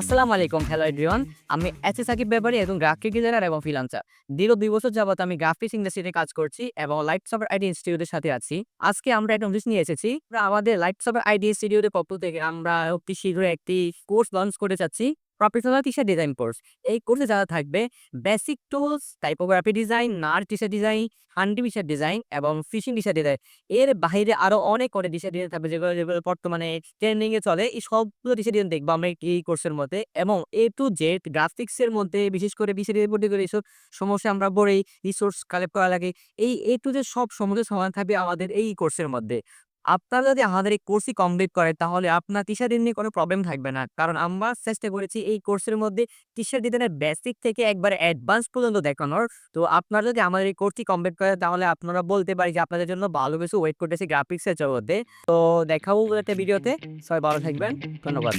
আসসালামু আলাইকুম hello everyone আমি এস এ সাকিব ব্যাপারী এবং গ্রাফিক ডিজাইনার এবং ফ্রিলান্সার দীর্ঘ দুই বছর যাবত আমি গ্রাফিক্স ইন্ডাস্ট্রিতে কাজ করছি এবং লাইট সফট আইডি ইনস্টিটিউটের সাথে আছি। আজকে আমরা একটা অফিস নিয়ে এসেছি। আমাদের লাইট সফট আইডি ইনস্টিটিউটের পক্ষ থেকে আমরা অতি শীঘ্রই একটি কোর্স লঞ্চ করতে চাচ্ছি প্রফেশনাল টিচার ডিজাইন কোর্স এই কোর্সে যারা থাকবে বেসিক টুলস টাইপোগ্রাফি ডিজাইন নার teacher design handy teacher design এবং ফিশিং টিচার ডিজাইন এর বাইরে আরও অনেক করে টিচার ডিজাইন থাকবে, যেগুলো যেগুলো বর্তমানে ট্রেন্ডিং এ চলে। এই সবগুলো টিচার ডিজাইন দেখব আমরা এই কোর্সের মধ্যে। এবং এ টু জেড গ্রাফিক্সের মধ্যে, বিশেষ করে বিশেষ করে এইসব সমস্যা আমরা পড়েই রিসোর্স কালেক্ট করা লাগে। এই এ টু জেড সব সমস্যার সমাধান থাকবে আমাদের এই কোর্সের মধ্যে। আপনারা যদি আমাদের এই কোর্সই কমপ্লিট করে তাহলে আপনার টিচার নিয়ে কোনো প্রবলেম থাকবে না। কারণ আমরা চেষ্টা করেছি এই কোর্সের মধ্যে টিচার ডিজাইনের বেসিক থেকে একবার অ্যাডভান্স পর্যন্ত দেখানোর। তো আপনারা যদি আমাদের এই কোর্সটি কমপ্লিট করে তাহলে আপনারা বলতে পারি যে আপনাদের জন্য ভালো কিছু ওয়েট করতেছে গ্রাফিক্সের জগতে। তো দেখাবো একটা ভিডিওতে। সবাই ভালো থাকবেন। ধন্যবাদ।